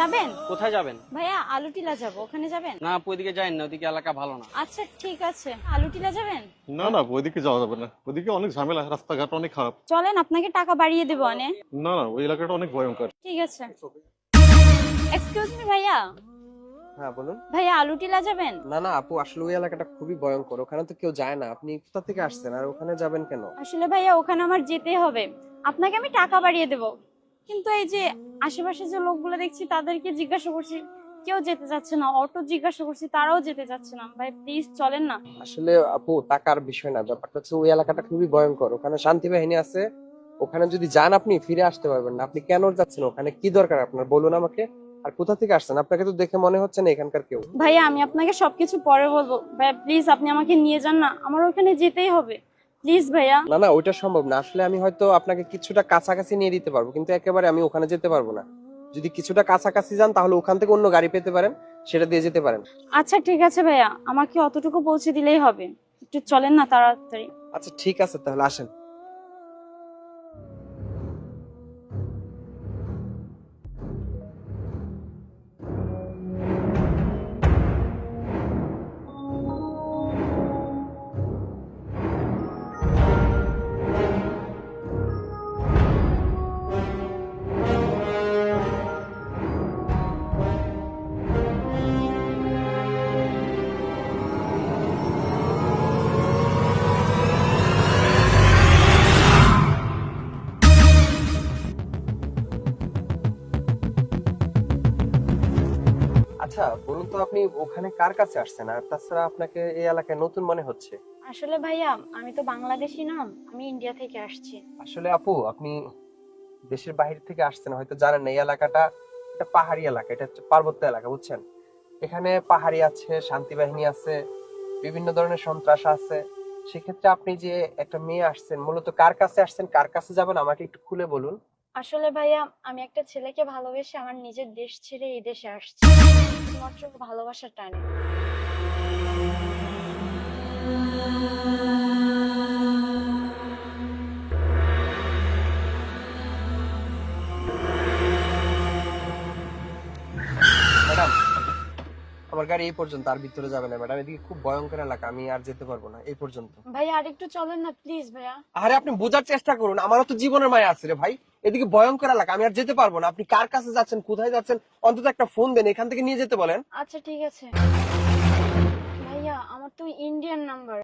যাবেন? কোথায় যাবেন? ভাইয়া আলু টিলা যাব। ওখানে যাবেন? না আপু ওইদিকে যাইন না ওইদিকে এলাকা ভালো না। আচ্ছা ঠিক আছে। আলু টিলা যাবেন? না না ওইদিকে যাওয়া যাবে না। ওইদিকে অনেক ঝামেলা রাস্তাঘাট অনেক খারাপ। চলেন আপনাকে টাকা বাড়িয়ে দেবো অনে না না ওই এলাকাটা অনেক ভয়ঙ্কর। ঠিক আছে। এক্সকিউজ মি ভাইয়া। হ্যাঁ বলুন। ভাইয়া আলু টিলা যাবেন? না না আপু আসলে ওই এলাকাটা খুবই ভয়ঙ্কর। ওখানে তো কেউ যায় না। আপনি কোথা থেকে আসছেন? আর ওখানে যাবেন কেন? আসলে ভাইয়া ওখানে আমার যেতে হবে। আপনাকে আমি টাকা বাড়িয়ে দেব। কিন্তু এই যে আশেপাশে যে লোকগুলো দেখছি তাদেরকে জিজ্ঞাসা করছি কেউ যেতে যাচ্ছে না অটো জিজ্ঞাসা করছি তারাও যেতে যাচ্ছে না। ভাই প্লিজ চলেন না। আসলে আপু টাকার বিষয় না ব্যাপারটা হচ্ছে ওই এলাকাটা খুবই ভয়ঙ্কর। ওখানে শান্তি বাহিনী আছে। ওখানে যদি যান আপনি ফিরে আসতে পারবেন না। আপনি কেন যাচ্ছেন? ওখানে কি দরকার আপনার? বলুন আমাকে। আর কোথা থেকে আসছেন? আপনাকে তো দেখে মনে হচ্ছে না এখানকার কেউ। ভাইয়া আমি আপনাকে সবকিছু পরে বলব। ভাই প্লিজ আপনি আমাকে নিয়ে যান না। আমার ওখানে যেতেই হবে। প্লিজ ভাইয়া। না না ওইটা সম্ভব না। আসলে আমি হয়তো আপনাকে কিছুটা কাছাকাছি নিয়ে দিতে পারব কিন্তু একেবারে আমি ওখানে যেতে পারব না। যদি কিছুটা কাছাকাছি যান তাহলে ওখান থেকে অন্য গাড়ি পেতে পারেন সেটা দিয়ে যেতে পারেন। আচ্ছা ঠিক আছে ভাইয়া। আমাকে অতটুকু পৌঁছে দিলেই হবে। একটু চলেন না তাড়াতাড়ি। আচ্ছা ঠিক আছে তাহলে আসেন। আচ্ছা বলুন তো আপনি ওখানে কার কাছে আসছেন? আর তাছাড়া আপনাকে এই এলাকায় নতুন মনে হচ্ছে? আসলে ভাইয়া আমি তো বাংলাদেশি না আমি ইন্ডিয়া থেকে আসছি। আসলে আপু আপনি দেশের বাইরে থেকে আসছেন হয়তো জানেন না এই এলাকাটা এটা পাহাড়ি এলাকা এটা হচ্ছে পার্বত্য এলাকা বুঝছেন? এখানে পাহাড়ি আছে শান্তি বাহিনী আছে বিভিন্ন ধরনের সন্ত্রাস আছে। সেক্ষেত্রে আপনি যে একটা মেয়ে আসছেন মূলত কার কাছে আসছেন কার কাছে যাবেন আমাকে একটু খুলে বলুন। আসলে ভাইয়া আমি একটা ছেলেকে ভালোবেসে আমার নিজের দেশ ছেড়ে এই দেশে আসছি। শুধুমাত্র ভালোবাসার টানে। ম্যাডাম আমার গাড়ি এই পর্যন্ত আর ভিতরে যাবে না ম্যাডাম। এদিকে খুব ভয়ঙ্কর এলাকা আমি আর যেতে পারব না এই পর্যন্ত। ভাইয়া আরেকটু চলেন না প্লিজ ভাইয়া। আরে আপনি বোঝার চেষ্টা করুন আমারও তো জীবনের মায়া আছে রে ভাই। এদিকে ভয়ঙ্কর এলাকা, আমি আর যেতে পারব না। আপনি কার কাছে যাচ্ছেন, কোথায় যাচ্ছেন? অন্তত একটা ফোন দেন, এখান থেকে নিয়ে যেতে বলেন। আচ্ছা ঠিক আছে। ভাইয়া, আমার তো ইন্ডিয়ান নাম্বার